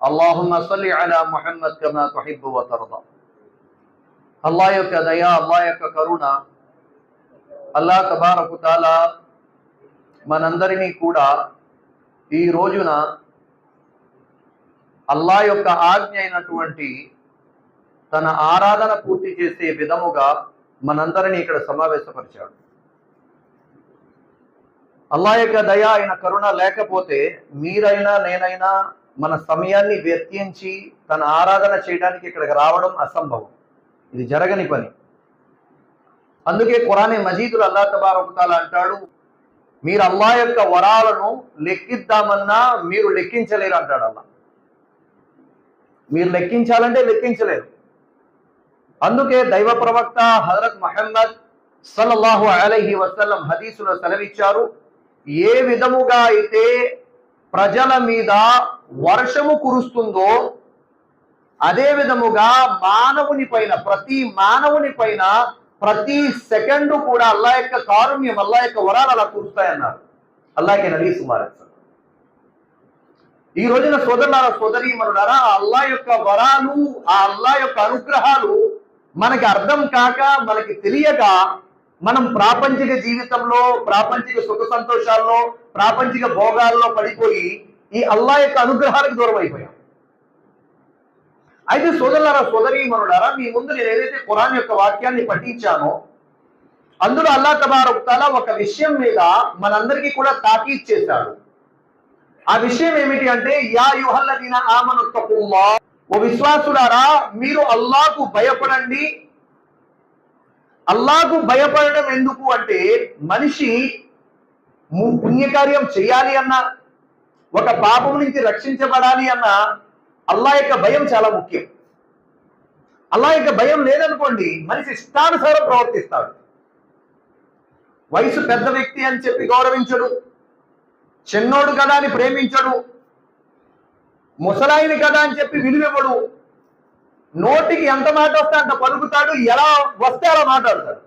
అల్లాహుమ్మ సల్లి అలా మొహమ్మద్ కమా తొహిబ్బు వతరదా అల్లా యొక్క దయ అల్లా యొక్క కరుణ అల్లా తబారకుతాల మనందరినీ కూడా ఈ రోజున అల్లా యొక్క ఆజ్ఞ అయినటువంటి తన ఆరాధన పూర్తి చేసే విధముగా మనందరినీ ఇక్కడ సమావేశపరిచాడు అల్లా యొక్క దయ ఆయన కరుణ లేకపోతే మీరైనా నేనైనా మన సమయాన్ని వ్యత్యించి తన ఆరాధన చేయడానికి ఇక్కడికి రావడం అసంభవం. ఇది జరగని పని. అందుకే కురానే మజీదులు అల్లా తబారకుతాల అంటాడు మీరు అల్లా యొక్క వరాలను లెక్కిద్దామన్నా మీరు లెక్కించలేరు అంటాడు అల్లా. మీరు లెక్కించాలంటే లెక్కించలేరు. అందుకే దైవ ప్రవక్త హజరత్ మహమ్మద్ సల్లల్లాహు అలహి వసల్లం హదీసులో సెలవిచ్చారు ఏ విధముగా అయితే ప్రజల మీద వర్షము కురుస్తుందో అదే విధముగా మానవుని పైన ప్రతి మానవుని పైన ప్రతి సెకండ్ కూడా అల్లా యొక్క కారుణ్యం అల్లా యొక్క వరాలు అలా కురుస్తాయన్నారు. అల్లాకే నలీ సుమారు ఈ రోజున సోదరులారా సోదరి మనులారా అల్లా యొక్క వరాలు ఆ అల్లా యొక్క అనుగ్రహాలు మనకి అర్థం కాక మనకి తెలియక మనం ప్రాపంచిక జీవితంలో ప్రాపంచిక సుఖ సంతోషాల్లో ప్రాపంచిక భోగాల్లో పడిపోయి ఈ అల్లా యొక్క అనుగ్రహానికి దూరం అయిపోయాం అయితే సోదరులారా సోదరి మనుడారా మీ ముందు నేను ఏదైతే కురాన్ యొక్క వాక్యాన్ని పఠించానో అందులో అల్లా తబారకుతాల ఒక విషయం మీద మనందరికీ కూడా తాకీద్ చేశాడు. ఆ విషయం ఏమిటి అంటే యా యుహల్లదీన ఆమను తక్కువ ఓ విశ్వాసులారా మీరు అల్లాకు భయపడండి. అల్లాకు భయపడడం ఎందుకు అంటే మనిషి పుణ్యకార్యం చేయాలి అన్న ఒక పాపం నుంచి రక్షించబడాలి అన్న అల్లా యొక్క భయం చాలా ముఖ్యం. అల్లా యొక్క భయం లేదనుకోండి మనిషి ఇష్టానుసారం ప్రవర్తిస్తాడు. వయసు పెద్ద వ్యక్తి అని చెప్పి గౌరవించడు. చిన్నోడు కదా అని ప్రేమించడు. ముసలాయిని కదా అని చెప్పి విలువివ్వడు. నోటికి ఎంత మాట వస్తే అంత పలుకుతాడు. ఎలా వస్తే అలా మాట్లాడతాడు.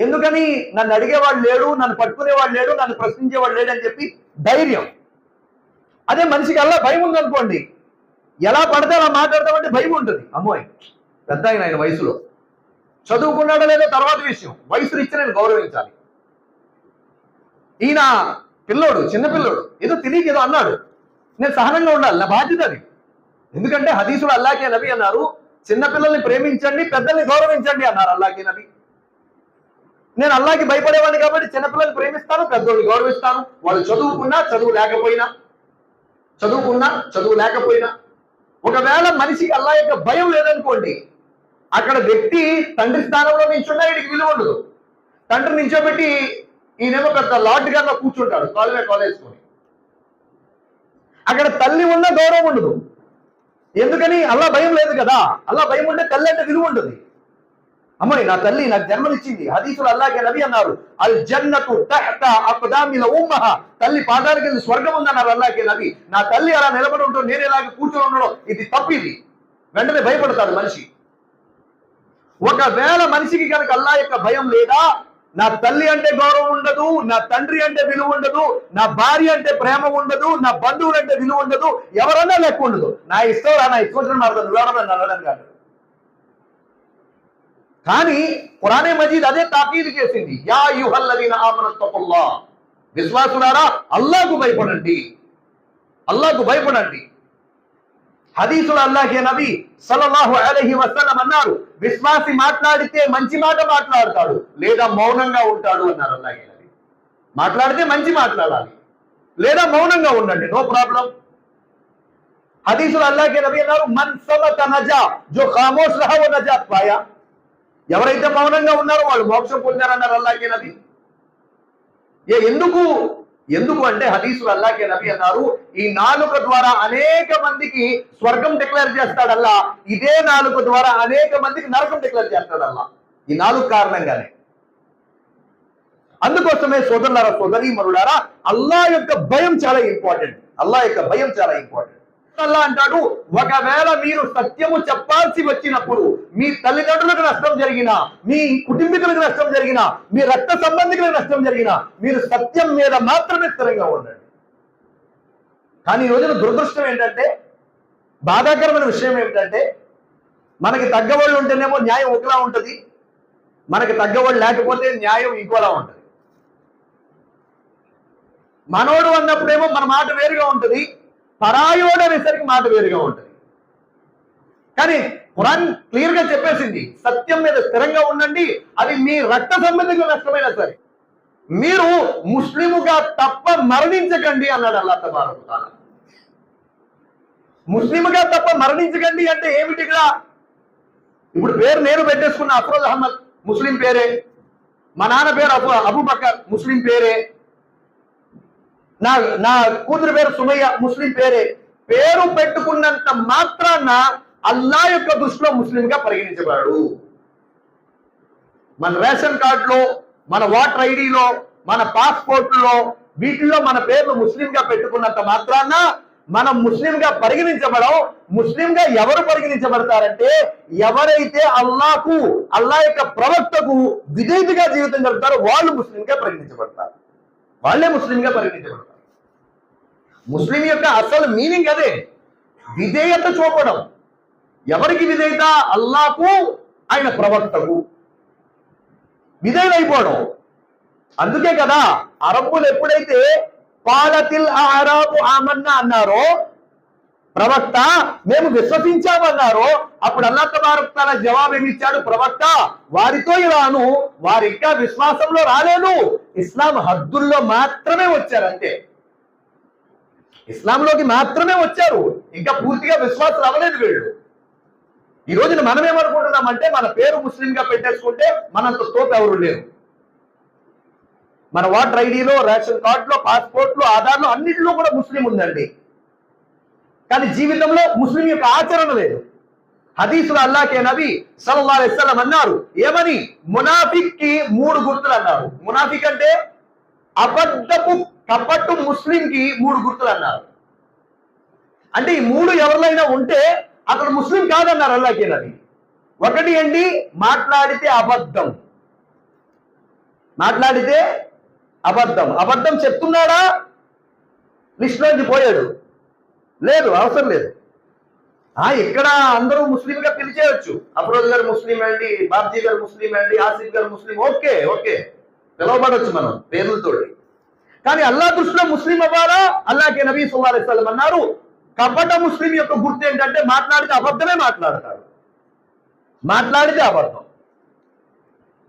ఎందుకని? నన్ను అడిగేవాడు లేడు నన్ను పట్టుకునేవాడు లేడు నన్ను ప్రశ్నించేవాడు లేడు అని చెప్పి ధైర్యం. అదే మనిషికి అలా భయం ఉందనుకోండి ఎలా పడితే అలా మాట్లాడతామంటే భయం ఉంటుంది అమ్మాయి పెద్ద ఆయన ఆయన వయసులో. చదువుకున్నాడో లేదో తర్వాత విషయం. వయసు ఇచ్చి నేను గౌరవించాలి. ఈయన పిల్లోడు చిన్న పిల్లోడు. ఏదో తెలియక ఏదో అన్నాడు. నేను సహనంగా ఉండాలి నా బాధ్యత అది. ఎందుకంటే హదీసుడు అల్లాకే నబి అన్నారు చిన్న పిల్లల్ని ప్రేమించండి పెద్దల్ని గౌరవించండి అన్నారు అల్లాకే నబి. నేను అల్లాకి భయపడేవాడిని కాబట్టి చిన్నపిల్లల్ని ప్రేమిస్తాను పెద్దోళ్ళని గౌరవిస్తాను. వాళ్ళు చదువుకున్నా చదువు లేకపోయినా చదువుకున్నా చదువు లేకపోయినా. ఒకవేళ మనిషికి అల్లా యొక్క భయం లేదనుకోండి అక్కడ వ్యక్తి తండ్రి స్థానంలో నించున్నా వీడికి విలువ ఉండదు. తండ్రి నించోబెట్టి ఈయనేమో పెద్ద లార్డ్ గారిలో కూర్చుంటాడు కాలేజ్ కాలేజ్కొని అక్కడ తల్లి ఉన్న గౌరవం ఉండదు. ఎందుకని? అల్లా భయం లేదు కదా. అల్లా భయం ఉంటే తల్లి అంటే విలువ ఉంటుంది అమ్మాయి నా తల్లి నాకు జన్మనిచ్చింది. హదీసులు అల్లాగే నబి అన్నారు. అల్ జన్నతు తహత అప్దామిల ఉమ్మహ. తల్లి పాదాల కింద స్వర్గం ఉందన్నారు అల్లాగే నబి. నా తల్లి అలా నిలబడి ఉంటూ నేను ఇలాగ కూర్చొని ఉండడం ఇది తప్పిది. వెంటనే భయపడతాడు మనిషి. ఒకవేళ మనిషికి కనుక అల్లా యొక్క భయం లేదా నా తల్లి అంటే గౌరవం ఉండదు నా తండ్రి అంటే విలువ ఉండదు నా భార్య అంటే ప్రేమ ఉండదు నా బంధువులు అంటే విలువ ఉండదు ఎవరన్నా లెక్క ఉండదు. నా ఇష్టం నా ఇష్టం వచ్చిన మాట్లాడు కాదు. కానీ పురాణే మజీద్ అదే తాకీదు చేసింది. యా యుహల్లదీన ఆమనత్తకుల్లా విశ్వాసులారా అల్లాకు భయపడండి. అల్లాకు భయపడండి. హదీసులు అల్లాహే నబి సల్లల్లాహు అలహి వసలం అన్నారు విశ్వాసి మాట్లాడితే మంచి మాట మాట్లాడతాడు లేదా మౌనంగా ఉంటాడు అన్నారు అల్లాహే నబి. మాట్లాడితే మంచి మాట్లాడాలి లేదా మౌనంగా ఉండండి. No problem. హదీసులు అల్లాహే నబి అన్నారు మన్ సమత నజా. జో ఖామోష్ రహా నజాత్ పాయా. ఎవరైతే మౌనంగా ఉన్నారో వాళ్ళు మోక్షం పొందారన్నారు అల్లాకే నబి. ఏ ఎందుకు? ఎందుకు అంటే హదీసులు అల్లాకే నబి అన్నారు ఈ నాలుక ద్వారా అనేక మందికి స్వర్గం డిక్లేర్ చేస్తాడల్లా. ఇదే నాలుక ద్వారా అనేక మందికి నరకం డిక్లేర్ చేస్తాడల్లా. ఈ నాలుగు కారణంగానే. అందుకోసమే సోదరులారా సోదరి మరులారా అల్లా యొక్క భయం చాలా ఇంపార్టెంట్ అల్లా యొక్క భయం చాలా ఇంపార్టెంట్ అల్లా అంటాడు ఒకవేళ మీరు సత్యము చెప్పాల్సి వచ్చినప్పుడు మీ తల్లిదండ్రులకు నష్టం జరిగినా మీ కుటుంబీకులకు నష్టం జరిగినా మీ రక్త సంబంధికులకు నష్టం జరిగినా మీరు సత్యం మీద మాత్రమే స్థిరంగా ఉండండి. కానీ ఈ రోజున దురదృష్టం ఏంటంటే బాధాకరమైన విషయం ఏమిటంటే మనకి తగ్గవాళ్ళు ఉంటేనేమో న్యాయం ఒకలా ఉంటుంది మనకి తగ్గవాళ్ళు లేకపోతే న్యాయం ఇంకోలా ఉంటుంది. మనోడు అన్నప్పుడేమో మన మాట వేరుగా ఉంటుంది పరాయోడు అనేసరికి మాట వేరుగా ఉంటుంది. కానీ ఖురాన్ క్లియర్గా చెప్పేసింది సత్యం మీద స్థిరంగా ఉండండి అది మీ రక్త సంబంధంగా నష్టమైనా సరే. మీరు ముస్లిముగా తప్ప మరణించకండి అన్నాడు అల్లా తబారకు ముస్లిముగా ముస్లింగా తప్ప మరణించకండి అంటే ఏమిటి ఇక్కడ? ఇప్పుడు పేరు నేను పెట్టేసుకున్న అఫరోజ్ అహ్మద్ ముస్లిం పేరే. మా నాన్న పేరు అబు అబు ముస్లిం పేరే. నా నా కూతురు పేరు సుమయ్య ముస్లిం పేరే. పేరు పెట్టుకున్నంత మాత్రాన అల్లా యొక్క దృష్టిలో ముస్లింగా పరిగణించబడు మన రేషన్ కార్డులో మన ఓటర్ ఐడిలో మన పాస్పోర్ట్లో వీటిల్లో మన పేర్లు ముస్లింగా పెట్టుకున్నంత మాత్రాన మనం ముస్లింగా పరిగణించబడం ముస్లింగా ఎవరు పరిగణించబడతారంటే ఎవరైతే అల్లాకు అల్లా యొక్క ప్రవక్తకు విధేయతగా జీవితం గడుపుతారో వాళ్ళు ముస్లిం గా పరిగణించబడతారు. వాళ్ళే ముస్లింగా పరిగణించబడతారు. ముస్లిం యొక్క అసలు మీనింగ్ అదే. విధేయత చూపడం. ఎవరికి విధేయత? అల్లాకు ఆయన ప్రవక్తకు. విధేయులైపోవడం. అందుకే కదా అరబ్బులు ఎప్పుడైతే పాలతిల్ అరాబు ఆమన్నా అన్నారో ప్రవక్త మేము విశ్వసించామన్నారో అప్పుడు అల్లా తబారక్ తన జవాబు ఏమిచ్చాడు? ప్రవక్త వారితో ఇలాను వారు ఇంకా విశ్వాసంలో రాలేను. ఇస్లాం హద్దుల్లో మాత్రమే వచ్చారు అంతే. ఇస్లాంలోకి మాత్రమే వచ్చారు. ఇంకా పూర్తిగా విశ్వాసం అవ్వలేదు వీళ్ళు. ఈ రోజున మనం ఏమనుకుంటున్నామంటే మన పేరు ముస్లింగా పెట్టేసుకుంటే మనంత తోపు ఎవరు లేరు. మన ఓటర్ ఐడిలో రేషన్ కార్డులో పాస్పోర్ట్లో ఆధార్లో అన్నింటిలో కూడా ముస్లిం ఉందండి. కానీ జీవితంలో ముస్లిం యొక్క ఆచరణ లేదు. హదీసులు అల్లాకే నబి సల్లల్లాహు అలైహి అన్నారు ఏమని? మునాఫిక్కి మూడు గుర్తులు అన్నారు. మునాఫిక్ అంటే అబద్ధపు కపట్టు ముస్లిం కి మూడు గుర్తులు అన్నారు అంటే ఈ మూడు ఎవరినైనా ఉంటే అతడు ముస్లిం కాదన్నారు అల్లాకే అది ఒకటి అండి మాట్లాడితే అబద్ధం. మాట్లాడితే అబద్ధం. అబద్ధం చెప్తున్నాడా? లిస్టులోంచి పోయాడు. లేదు అవసరం లేదు. ఆ ఇక్కడ అందరూ ముస్లింగా పిలిచేయచ్చు. అఫరోజ్ గారు ముస్లిం అండి బాబ్జీ గారు ముస్లిం అండి ఆసిఫ్ గారు ముస్లిం. Okay okay. పిలవబడచ్చు మనం పేర్లతో కానీ అల్లా దృష్టిలో ముస్లిం అవ్వాలా? అల్లాకే నబీ సుల్లా అలైస్లం అన్నారు. కపట ముస్లిం యొక్క గుర్తు ఏంటంటే మాట్లాడితే అబద్ధమే మాట్లాడతాడు. మాట్లాడితే అబద్ధం.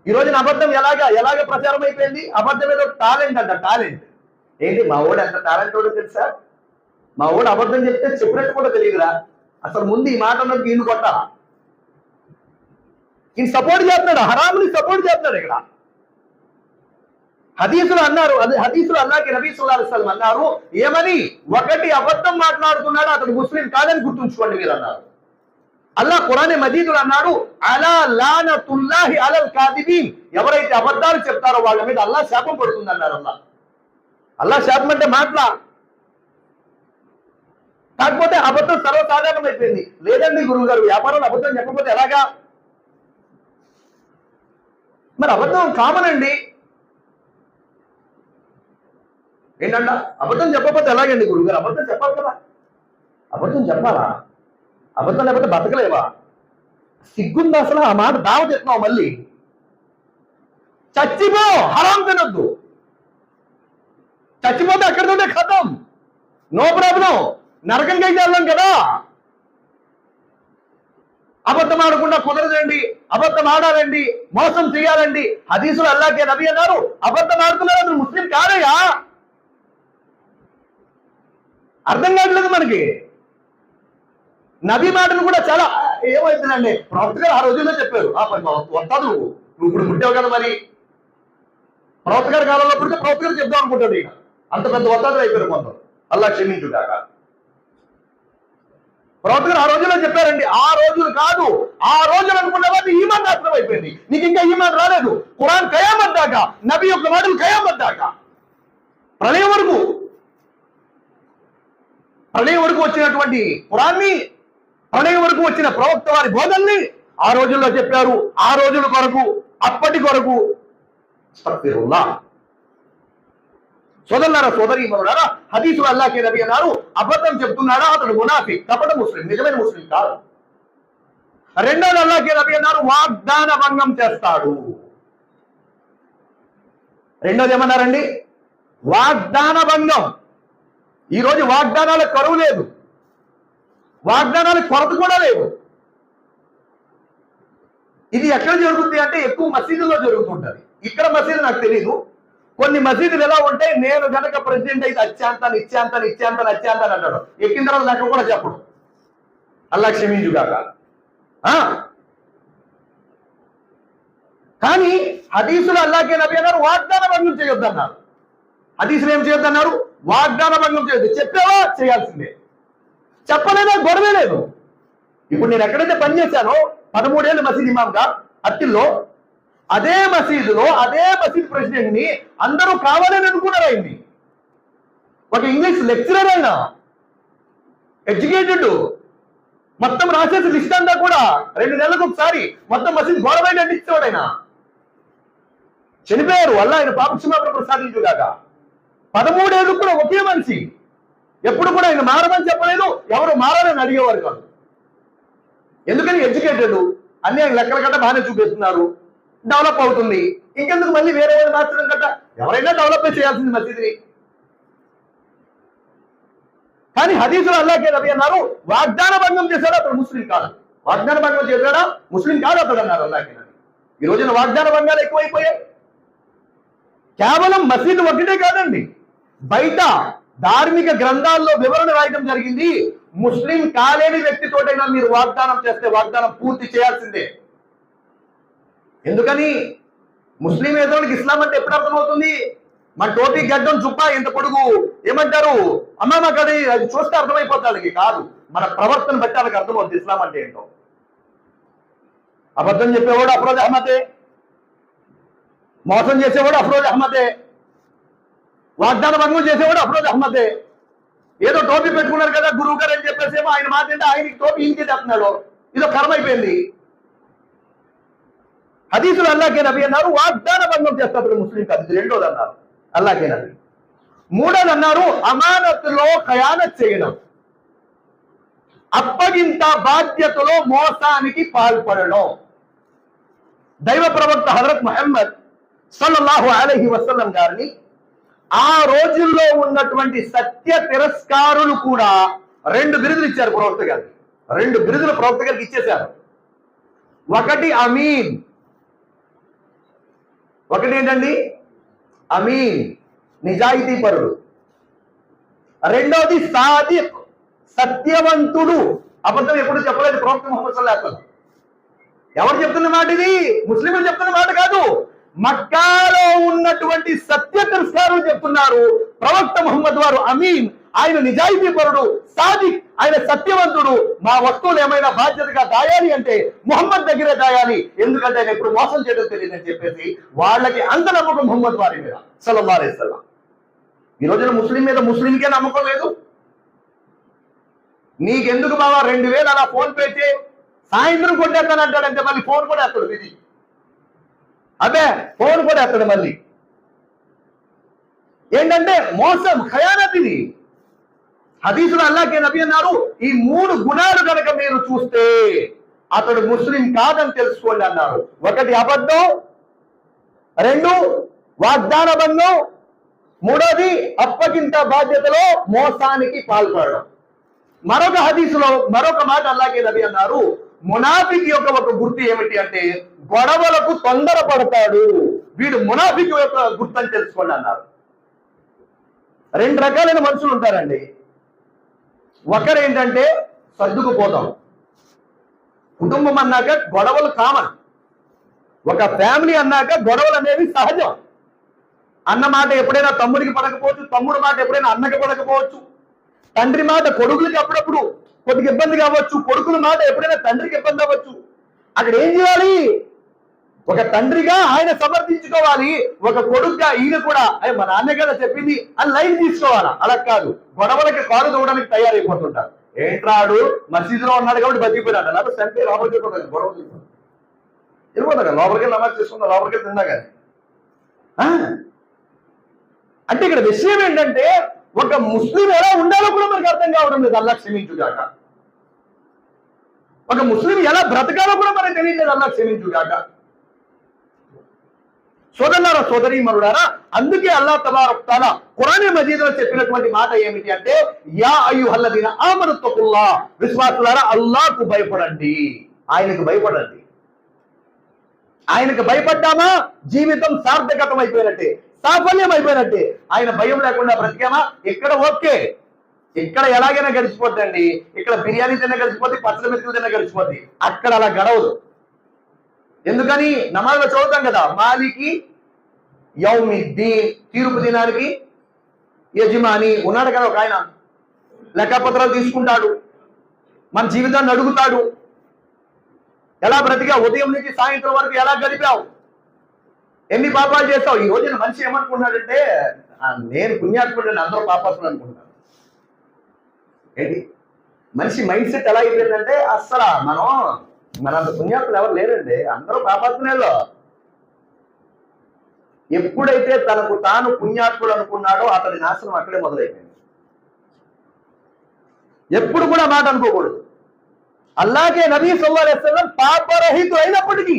ఈ రోజున అబద్ధం ఎలాగా ఎలాగ ప్రచారం అయిపోయింది? అబద్ధం ఏదో టాలెంట్ అంట టాలెంట్. ఏంటి మా ఓడు ఎంత టాలెంట్ కూడా తెలుసా? మా ఓడు అబద్ధం చెప్తే చెప్పినట్టు కూడా తెలియదురా. అసలు ముందు ఈ మాట అన్నది ఈయన కొట్టాలా? ఈయన సపోర్ట్ చేస్తున్నాడు? హరాముని సపోర్ట్ చేస్తున్నాడు ఇక్కడ. హదీసులు అన్నారు. హదీసులు అల్లాకి నబీ సుల్లా అలైస్లం అన్నారు. ఏమని? ఒకటి అబద్ధం మాట్లాడుతున్నాడు? అతడు ముస్లిం కాదని గుర్తుంచుకోండి మీరు అన్నారు. అల్లా ఖురానే మజీదులు అన్నాడు అలా లానతుల్లాహి అలల్ కాదిబీన్. ఎవరైతే అబద్ధాలు చెప్తారో వాళ్ళ మీద అల్లా శాపం పడుతుంది అన్నారు అల్లా. అల్లా శాపం అంటే మాట్లా? కాకపోతే అబద్ధం సర్వసాధారణం అయిపోయింది. లేదండి గురువు గారు వ్యాపారంలో అబద్ధం చెప్పకపోతే ఎలాగా? మరి అబద్ధం కామన్ అండి. ఏంటంట? అబద్ధం చెప్పకపోతే ఎలాగండి గురుగారు అబద్ధం చెప్పాలి కదా. అబద్ధం చెప్పాలా? అబద్ధం లేకపోతే బతకలేవా? సిగ్గుంది అసలు? ఆ మాట దావ చెప్పావు మళ్ళీ. చచ్చిపో హరాం తినొద్దు. చచ్చిపోతే అక్కడితోనే ఖతం? No problem. నరకంగా వెళ్ళాం కదా. అబద్ధం ఆడకుండా కుదరదండి. అబద్ధం ఆడాలండి. మోసం చేయాలండి. హదీసులు అల్లాకే నబి అన్నారు. అబద్ధం ఆడుతున్నారు అతను ముస్లిం కాదయా అర్థం కావట్లేదు మనకి. నబీ మాటలు కూడా చాలా ఏమవుతుందండి ప్రవక్త గారు ఆ రోజుల్లో చెప్పారు. ఆ పని వస్తాదు నువ్వు. నువ్వు ఇప్పుడు పుట్టావు కదా మరి. ప్రవక్త గారి కాలంలో పుడితే ప్రవక్త గారు చెప్దాం అనుకుంటాడు ఇక. అంత పెద్ద వస్తాదులు అయిపోయారు కొందరు. అల్లా క్షమించుగాక ప్రవక్త గారు ఆ రోజుల్లో చెప్పారండి ఆ రోజులు కాదు. ఆ రోజులు అనుకున్న వాళ్ళు ఈమాన్ నాశనం అయిపోయింది. నీకు ఇంకా ఈమాన్ రాలేదు. ఖురాన్ కయామత్ నబీ యొక్క మాటలు కయామత్ ప్రళయం వరకు ప్రళయం వరకు వచ్చినటువంటి పురాన్ని ప్రళయం వరకు వచ్చిన ప్రవక్త వారి బోధల్ని ఆ రోజుల్లో చెప్పారు. ఆ రోజుల కొరకు అప్పటి కొరకు సోదరులారా సోదరి మనులారా హదీసులు అల్లాకే రవి అన్నారు అబద్ధం చెప్తున్నాడా అతడు మునాఫి కపట ముస్లిం నిజమైన ముస్లిం కాదు. రెండోది అల్లాకే రవి అన్నారు వాగ్దాన భంగం చేస్తాడు. రెండోది ఏమన్నారండి? వాగ్దాన భంగం. ఈరోజు వాగ్దానాల కరువు లేదు. వాగ్దానాల కొరత కూడా లేదు. ఇది ఎక్కడ జరుగుతుంది అంటే ఎక్కువ మసీదుల్లో జరుగుతుంటుంది. ఇక్కడ మసీదు నాకు తెలియదు కొన్ని మసీదులు ఎలా ఉంటాయి నేను గనక ప్రెసిడెంట్ అయితే అత్యాంతాను ఇచ్చేంతాను ఇచ్చేంతాను అత్యాంతాను అంటాడు. ఎక్కిన తర్వాత లెక్క కూడా చెప్పడు. అల్లా క్షమించుగాక ఆ? కానీ హదీసులు అల్లాకే నబి అన్నారు వాగ్దానం అభివృద్ధి చేయొద్దన్నారు. హదీసులు ఏం చేయొద్దన్నారు? వాగ్దాన భంగం చేయదు చెప్పావా? చేయాల్సిందే. చెప్పలేదా? గొడవే లేదు. ఇప్పుడు నేను ఎక్కడైతే పనిచేశానో పదమూడేళ్ళు మసీద్ ఇమాంగా అత్తిల్లో అదే మసీదులో అదే మసీద్ ప్రెసిడెంట్ని అందరూ కావాలని అనుకున్నారు ఆయన్ని. ఒక ఇంగ్లీష్ లెక్చరర్ అయినా ఎడ్యుకేటెడ్. మొత్తం రాసేసి లిస్ట్ అంతా కూడా రెండు నెలలకు ఒకసారి మొత్తం మసీద్ గోడ అందించేవాడు ఆయన. చనిపోయారు. వల్ల ఆయన పాపక్షమాపణ ప్రసాదించుగాక పదమూడేళ్ళు కూడా ఒకే మనిషి. ఎప్పుడు కూడా ఆయన మారమని చెప్పలేదు ఎవరు మారాలని అడిగేవారు కాదు. ఎందుకని ఎడ్యుకేటెడ్ అన్ని ఆయన లెక్కల కట్ట బాగానే చూపిస్తున్నారు డెవలప్ అవుతుంది. ఇంకెందుకు మళ్ళీ వేరే వాళ్ళు మార్చడం కట్ట ఎవరైనా డెవలప్ చేయాల్సింది మసీదిని. కానీ హదీసులు అల్లాకే రవి అన్నారు వాగ్దాన భంగం చేశాడు అతడు ముస్లిం కాదు. వాగ్దాన భంగం చేశాడా? ముస్లిం కాదు అతడు అన్నారు అల్లాకే ఈ రోజున వాగ్దాన భంగాలు ఎక్కువైపోయాయి. కేవలం మసీదు ఒకటే కాదండి బయట ధార్మిక గ్రంథాల్లో వివరణ రాయడం జరిగింది. ముస్లిం కాలేని వ్యక్తితోటైనా మీరు వాగ్దానం చేస్తే వాగ్దానం పూర్తి చేయాల్సిందే. ఎందుకని? ముస్లిం ఏదోనికి ఇస్లాం అంటే ఎప్పుడు అర్థమవుతుంది? మన టోపీ గడ్డం చుప్ప ఇంత పొడుగు ఏమంటారు? అమ్మా కది అది చూస్తే అర్థమైపోతాడు కాదు. మన ప్రవర్తన బట్టి వాళ్ళకి అర్థమవుతుంది ఇస్లాం అంటే ఏంటో. అబద్ధం చెప్పేవాడు అఫ్రోజ్ అహ్మదే. మోసం చేసేవాడు అఫ్రోజ్ అహ్మదే. వాగ్దాన భంగం చేసేవాడు అఫ్రోజ్ అహ్మదే. ఏదో టోపీ పెట్టుకున్నారు కదా గురువు గారు అని చెప్పేసి ఏమో ఆయన మాట ఏంటో ఆయనకి టోపీ ఇంకే చెప్తున్నాడు. ఇదో కర్మ అయిపోయింది. హదీసులు అల్లాకే నబి అన్నారు వాగ్దాన భంగం చేస్తారు ముస్లిం హదీసు రెండోది అన్నారు. అల్లాకే నబి. మూడోది అన్నారు అమానత్లో ఖయానత్ చేయడం. అప్పగింత బాధ్యతలో మోసానికి పాల్పడడం. దైవ ప్రవక్త హజరత్ మహమ్మద్ సల్లల్లాహు అలహి వసల్లం గారిని ఆ రోజుల్లో ఉన్నటువంటి సత్య తిరస్కారులు కూడా రెండు బిరుదులు ఇచ్చారు ప్రవక్త గారికి. రెండు బిరుదులు ప్రవక్త గారికి ఇచ్చేశారు. ఒకటి అమీన్. ఒకటి ఏంటండి? అమీన్. నిజాయితీ పరుడు రెండవది సాదిక్. సత్యవంతుడు. అబద్ధం ఎప్పుడు చెప్పలేదు ప్రవక్త ముహమ్మద్ సల్లాహం ఎవరు చెప్తున్న మాట ఇది? ముస్లింలు చెప్తున్న మాట కాదు. మక్కాలో ఉన్నటువంటి సత్య తిరస్కారం చెప్తున్నారు. ప్రవక్త ముహమ్మద్ వారు అమీన్. ఆయన నిజాయితీ పరుడు సాదిక్ ఆయన సత్యవంతుడు. మా వస్తువులు ఏమైనా బాధ్యతగా దాయాలి అంటే ముహమ్మద్ దగ్గరే దాయాలి. ఎందుకంటే ఆయన ఎప్పుడు మోసం చేయడం తెలియదని చెప్పేసి వాళ్ళకి అంత నమ్మకం ముహమ్మద్ వారి మీద సల్లల్లాహు ఈ రోజున ముస్లిం మీద ముస్లింకే నమ్మకం లేదు. నీకెందుకు బావా రెండు వేలు అలా ఫోన్ పే చే సాయంత్రం కొట్టేస్తానంటాడంటే మళ్ళీ ఫోన్ కూడా వేస్తాడు ఇది అదే ఫోన్ కూడా అతడు మళ్ళీ. ఏంటంటే మోసం ఖయానత్ ఇది. హదీసులు అల్లాకే నబి అన్నారు ఈ మూడు గుణాలు కనుక మీరు చూస్తే అతడు ముస్లిం కాదని తెలుసుకోండి అన్నారు. ఒకటి అబద్ధం రెండు వాగ్దాన బంధం మూడోది అప్పగింత బాధ్యతలో మోసానికి పాల్పడడం. మరొక హదీసులో మరొక మాట అల్లాగే నబి అన్నారు మునాఫిక్ యొక్క ఒక గుర్తు ఏమిటి అంటే గొడవలకు తొందర పడతాడు వీడు మునాఫిక్ యొక్క గుర్తు అని తెలుసుకోండి అన్నారు. రెండు రకాలైన మనుషులు ఉంటారండి. ఒకరేంటంటే సర్దుకుపోతాం. కుటుంబం అన్నాక గొడవలు కామన్. ఒక ఫ్యామిలీ అన్నాక గొడవలు అనేవి సహజం. అన్న మాట ఎప్పుడైనా తమ్ముడికి పడకపోవచ్చు తమ్ముడు మాట ఎప్పుడైనా అన్నకి పడకపోవచ్చు. తండ్రి మాట కొడుకులకి అప్పుడప్పుడు కొద్దిగా ఇబ్బంది కావచ్చు. కొడుకుల మాట ఎప్పుడైనా తండ్రికి ఇబ్బంది అవ్వచ్చు. అక్కడ ఏం చేయాలి? ఒక తండ్రిగా ఆయన సమర్థించుకోవాలి. ఒక కొడుకుగా ఈయన కూడా. అయ్యి మా నాన్న కదా చెప్పింది. అని లైన్ తీసుకోవాలా? అలా కాదు. గొడవలకి కారు దూడడానికి తయారైపోతుంటారు. ఏంట్రాడు మసీదులో ఉన్నాడు కాబట్టి బతికిపోయినాడు. అలా సంటే లోపలికి వెళ్ళిపోతాడు. గొడవ తీసుకుంటాడు వెళ్ళిపోతాడు లోపలికి నమాజ్ చేసుకుంటా లోపలికి తిన్నా కానీ ఆ? అంటే ఇక్కడ విషయం ఏంటంటే ఒక ముస్లిం ఎలా ఉండాలో కూడా మనకు అర్థం కావడం లేదు అల్లా క్షమించుగాక. ఒక ముస్లిం ఎలా బ్రతకాలో కూడా మనకు తెలియలేదు అల్లా క్షమించుగాక. సోదరులారా సోదరి మరుడారా అందుకే అల్లా తబారక్తాల కురాని మజీద్లో చెప్పినటువంటి మాట ఏమిటి అంటే యా అయ్యుహల్లదీన ఆమరత్వకుల్లా విశ్వాసులారా అల్లాకు భయపడండి. ఆయనకు భయపడండి. ఆయనకు భయపడ్డామా? జీవితం సార్థకతం అయిపోయినట్టే సాఫల్యం అయిపోయినట్టే ఆయన భయం లేకుండా బ్రతికామా? ఇక్కడ ఓకే. ఇక్కడ ఎలాగైనా గడిచిపోద్దండి. ఇక్కడ బిర్యానీ తిన్న గడిచిపోద్ది పచ్చడి మెతుకులు తిన్న గడిచిపోద్ది. అక్కడ అలా గడవదు. ఎందుకని? నమాజ్లో చదువుతాం కదా. మాలికి యౌమి దీ తీర్పు దినానికి యజమాని ఉన్నాడు కదా ఒక ఆయన. లెక్కపత్రాలు తీసుకుంటాడు. మన జీవితాన్ని అడుగుతాడు. ఎలా బ్రతికా ఉదయం నుంచి సాయంత్రం వరకు ఎలా గడిపావు? ఎన్ని పాపాలు చేస్తావు? ఈ రోజున మనిషి ఏమనుకున్నాడంటే నేను పుణ్యాత్ముడు అందరూ పాపాత్ములు అనుకుంటున్నాను ఏంటి? మనిషి మైండ్ సెట్ ఎలా అయిపోయిందంటే అస్సలు మనం మనంత పుణ్యాత్ములు ఎవరు లేరండి. అందరూ పాపాత్ములేలో ఎప్పుడైతే తనకు తాను పుణ్యాత్ముడు అనుకున్నాడో అతని నాశనం అక్కడే మొదలైపోయింది. ఎప్పుడు కూడా మాట అనుకోకూడదు. అల్లాగే నబీ సల్లాహం పాపరహితుడు అయినప్పటికీ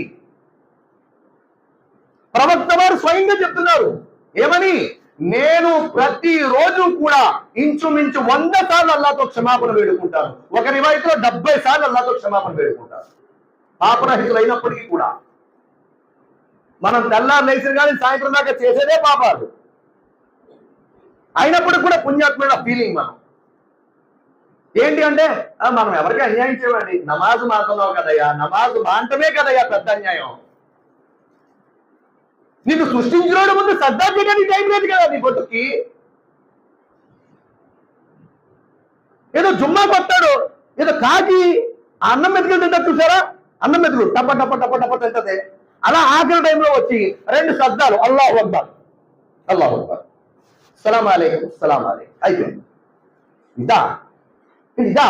ప్రవక్త వారు స్వయంగా చెప్తున్నారు. ఏమని? నేను ప్రతిరోజు కూడా ఇంచుమించు వంద సార్లు అల్లాతో క్షమాపణ వేడుకుంటాను. ఒక రివాయితీలో డెబ్బై సార్లు అల్లాతో క్షమాపణ వేడుకుంటాను. పాపరహితులు అయినప్పటికీ కూడా. మనం తెల్లారు లేచిన కానీ సాయంత్రం దాకా చేసేదే పాపాలు. అయినప్పటికీ కూడా పుణ్యాత్మైన ఫీలింగ్ మనం. ఏంటి అంటే మనం ఎవరికి అన్యాయం చేయమండి నమాజు మాత్రమే కదయ్యా నమాజు మాంటమే కదయ్యా పెద్ద అన్యాయం. నిన్ను సృష్టించిన ముందు సద్దా చేయడానికి టైం లేదు కదా నీ బతుక్కి. ఏదో జుమ్మా కొట్టాడు ఏదో కాకి ఆ అన్నం మెతుకులు తింటారు చూసారా? అన్నం మెతుకులు టప్ప టప్ప టప టప్ప తింటది. అలా ఆఖరి టైంలో వచ్చి రెండు శబ్దాలు అల్లాహు అక్బర్. అల్లాహు అక్బర్. సలాం అలేకం సలాం అలైకుం. అయిపోయింది. ఇదా. ఇదా.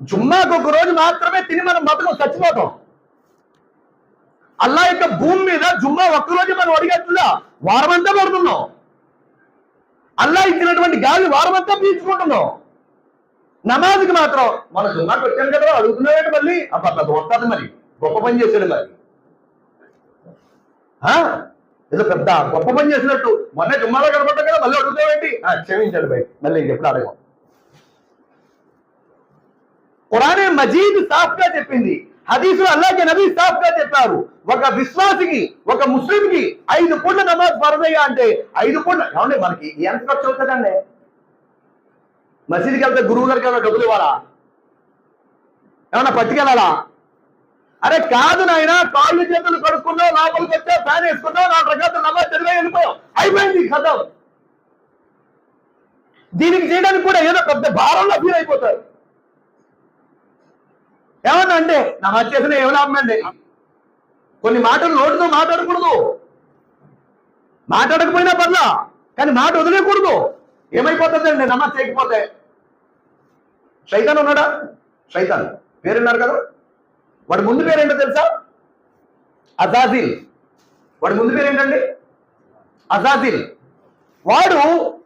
జుమ్మాకు ఒక రోజు మాత్రమే తిని మనం బతకం చచ్చిపోతాం. అల్లా యొక్క భూమి మీద జుమ్మా ఒక్కరోజు మనం అడిగట్లా వారమంతా పడుతున్నాం అల్లా ఇచ్చినటువంటి గాలి వారమంతా పీల్చుకుంటున్నాం నమాజ్కి మాత్రం మన జుమ్మాకి వచ్చాను కదా అడుగుతున్నాడు మళ్ళీ? అబ్బా వస్తుంది మరి. గొప్ప పని చేశాడు మరి. ఆ? ఏదో పెద్ద గొప్ప పని చేసినట్టు. మొన్న జుమ్మాలో కనపడ్డా కదా మళ్ళీ అడుగుతావేంటి ఆ, భయ్. మళ్ళీ ఎప్పుడు అడగం. కురానే మజీద్ సాఫ్గా చెప్పింది. హదీసులు అల్లాగే నబీ సాఫ్గా చెప్పారు. ఒక విశ్వాసికి ఒక ముస్లిం కి ఐదు పూట్ల నమాజ్ ఫరదయ్యా అంటే ఐదు పూట్ల ఏమండి మనకి ఎంత ఖర్చు అవుతుందండి? మసీద్కి వెళ్తే గురువు గారికి ఏమైనా డబ్బులు ఇవ్వాలా? ఏమన్నా పట్టుకెళ్ళాలా? అరే కాదు నాయన కాళ్ళు చేతులు కడుక్కున్నావు లోపలికి వచ్చా ఫ్యాన్ వేసుకున్నావు నాలుగు రకాల నమాజ్ చదివే వెళ్ళిపోయావు అయిపోయింది కథ దీనికి చేయడానికి కూడా ఏదో పెద్ద భారంలో ఫీల్ అయిపోతారు. ఏమన్నా అంటే నమాజ్ చేసిన ఏమి లాభం అండి కొన్ని మాటలు నోటితో మాట్లాడకూడదు. మాట్లాడకపోయినా పర్లా కానీ మాట వదిలేయకూడదు ఏమైపోతుందండి? నమాజ్ చేయకపోతే. శైతాన్ ఉన్నాడా? శైతాన్. పేరున్నారు కదా? వాడి ముందు పేరేంటో తెలుసా? అజాజిల్. వాడి ముందు పేరేంటండి? అజాజిల్. వాడు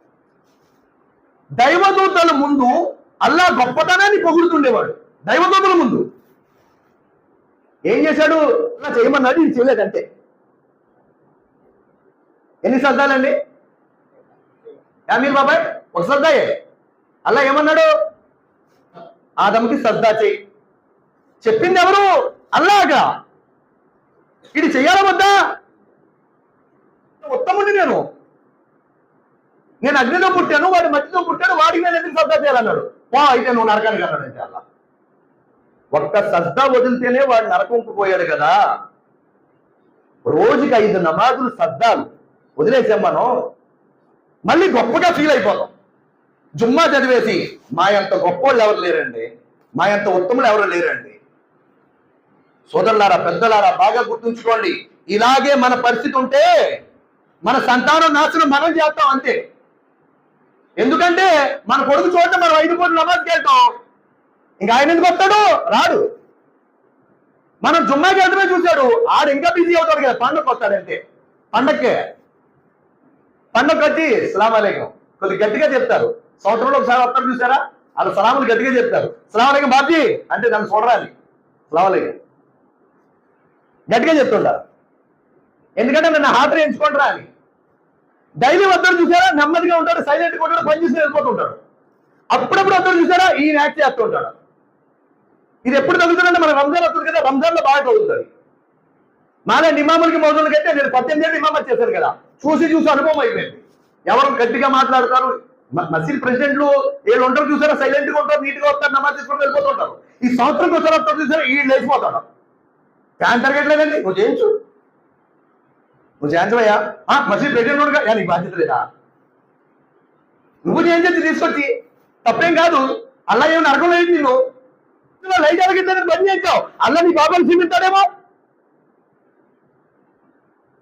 దైవదూతల ముందు అల్లా గొప్పతనాన్ని పొగుడుతుండేవాడు. దైవదూతల ముందు. ఏం చేశాడు? ఇలా చేయమన్నాడు ఇది చేయలేదంటే ఎన్ని సర్దాలండి మీరు బాబాయ్ ఒక సర్దాయే అలా ఏమన్నాడు? ఆదమ్కి సర్దా చేయి. చెప్పింది ఎవరు? అల్లాగా. ఇది చెయ్యాలా వద్దా? ఉత్తముడి నేను. నేను అగ్నిలో పుట్టాను వాడి మట్టిలో పుట్టాడు వాడికి నేను ఎందుకు సర్దా చేయాలన్నాడు? వా అయితే నువ్వు నరకానికి అన్నాడు అంటే అల్లా. ఒక్క సజ్దా వదిలితేనే వాడు నరకంకు పోయాడు కదా. రోజుకి ఐదు నమాజులు సద్దాలు వదిలేసాం మనం. మళ్ళీ గొప్పగా ఫీల్ అయిపోతాం. జుమ్మా చదివేసి మా ఎంత గొప్పోళ్ళు ఎవరు లేరండి? మా ఎంత ఉత్తములు ఎవరు లేరండి? సోదరులారా పెద్దలారా బాగా గుర్తుంచుకోండి. ఇలాగే మన పరిస్థితి ఉంటే మన సంతానం నాశనం మనం చేస్తాం అంతే. ఎందుకంటే మన కొడుకు చూడటం మనం ఐదు కోట్ల నమాజ్కి వెళ్తాం. ఇంకా ఆయన ఎందుకు వస్తాడు? రాడు. మనం జుమ్మాకి వెళ్తమే చూశాడు. ఆడు ఇంకా బిజీ అవుతాడు కదా. పండగకి వస్తాడంటే పండక్కే. పండుగ వచ్చి సలాం కొద్ది గట్టిగా చెప్తారు. సంవత్సరంలో ఒకసారి వస్తారు చూసారా వాళ్ళు సలాములు గట్టిగా చెప్తారు. సలాం బాబీ అంటే దాన్ని చూడరాలి సలాం గట్టిగా చెప్తుంటారు. ఎందుకంటే నన్ను హాటర్ ఎంచుకుంటారా అని. డైలీ వద్దరు చూసారా నెమ్మదిగా ఉంటాడు. సైలెంట్గా ఉంటాడు. పని చేసి వెళ్ళిపోతుంటాడు అప్పుడప్పుడు వద్దరు చూసారా ఈయన యాక్ట్ చేస్తుంటాడు ఇది ఎప్పుడు తగ్గుతుందంటే మన రంజాన్ వస్తుంది కదా రంజాన్లో బాగా తగ్గుతుంది మాదే నిమాములకి మోజులకి అయితే నేను పద్దెనిమిది ఏళ్ళు నిమ్మ చేశాను కదా చూసి చూసి అనుభవం అయిపోయింది. ఎవరు గట్టిగా మాట్లాడతారు? మసీద్ ప్రెసిడెంట్లు వీళ్ళు ఉంటారు చూసారా? సైలెంట్గా ఉంటారు నీట్గా వస్తారు నమాజ్ తీసుకొని వెళ్ళిపోతుంటారు. ఈ సంవత్సరం కోసం వస్తారు చూసారా? ఈ లేచిపోతాడు ఫ్యాన్ తరగట్లేదండి నువ్వు చేయించు. నువ్వు చేయించవయ్యా ఆ, మసీద్ ప్రెసిడెంట్ ఉండగా నీకు బాధ్యత లేదా? నువ్వు చేయించి తీసుకొచ్చి తప్పేం కాదు. అలా ఏమైనా అడగం లేదు నేను నువ్వు లైట్ అడిగిద్దని బంద్ చేస్తావు అలా నీ బాబాలు చూపించాడేమో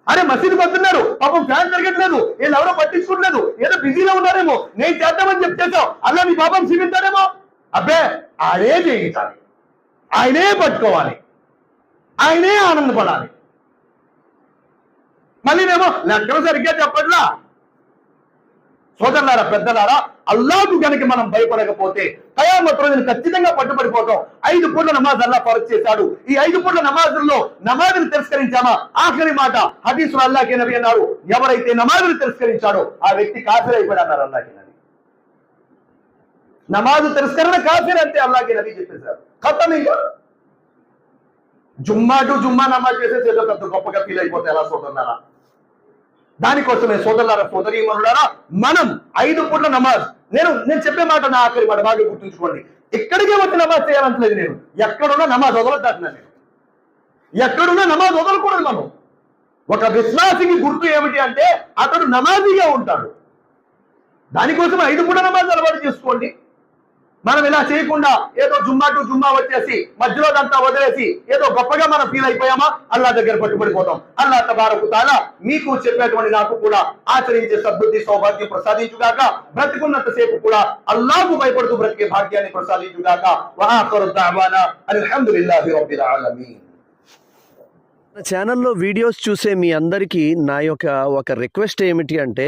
అరే మసీదు పడుతున్నారు పాపం ఫ్యాన్ తిరగట్లేదు. వీళ్ళు ఎవరో పట్టించుకోవట్లేదు ఏదో బిజీలో ఉన్నారేమో. నేను చేద్దామని చెప్తేసావు అలా నీ పాపం చూపించాడేమో అబ్బే ఆయనే చేయించాలి ఆయనే పట్టుకోవాలి. ఆయనే ఆనందపడాలి. మళ్ళీనేమో లెక్కలు సరిగ్గా చెప్పట్లా. సోదరులారా పెద్దలారా అల్లాకు గనక మనం భయపడకపోతే కయామత్ రోజున ఖచ్చితంగా పట్టుబడిపోతాం. ఐదు పూట్ల నమాజ్ అల్లా ఫరజ్ చేశాడు. ఈ ఐదు పూట్ల నమాజుల్లో నమాజును తిరస్కరించామా? ఆఖరి మాట హదీసు అల్లాకే నబి అన్నారు. ఎవరైతే నమాజును తిరస్కరించాడో ఆ వ్యక్తి కాఫీర్ అయిపోయాడు అన్నారు అల్లాకే నబి. నమాజు తిరస్కరణ కాఫీర్ అంటే అల్లాకే నబి చెప్పేశారు. ఖతం ఇంకా జుమ్మా టు జుమ్మా నమాజ్ చేసేసి ఏదో పెద్ద గొప్పగా ఫీల్ అయిపోతే ఎలా చూడన్నారా దానికోసమే సోదరులారా సోదరీమనులారా మనం ఐదు పూట్ల నమాజ్. నేను నేను చెప్పే మాట నా ఆఖరి మాట బాగా గుర్తుంచుకోండి. ఇక్కడికే వచ్చి నమాజ్ చేయాలంటలేదు నేను. ఎక్కడున్నా నమాజ్ వదలద్దాటున్నాను నేను. ఎక్కడున్నా నమాజ్ వదలకూడదు మనం. ఒక విశ్వాసికి గుర్తు ఏమిటి అంటే అతడు నమాజీగా ఉంటాడు. దానికోసం ఐదు పూట నమాజ్ అలవాటు చేసుకోండి. మనం ఇలా చేయకుండా ఏదో జుమ్మా టు జుమ్మా వచ్చేసి మధ్యలో అంతా వదిలేసి ఏదో గొప్పగా మనం ఫీల్ అయిపోయామా? అల్లా దగ్గర పట్టుబడిపోతాం. అల్లా తబారకు తాలా మీకు చెప్పేటువంటి నాకు కూడా ఆచరించే సద్బుద్ధి సౌభాగ్యం ప్రసాదించుగాక బ్రతికున్నంత సేపు కూడా అల్లాకు భయపడుతూ బ్రతికే భాగ్యాన్ని ప్రసాదించుగాక ఛానల్లో వీడియోస్ చూసే మీ అందరికీ నా యొక్క ఒక రిక్వెస్ట్ ఏమిటి అంటే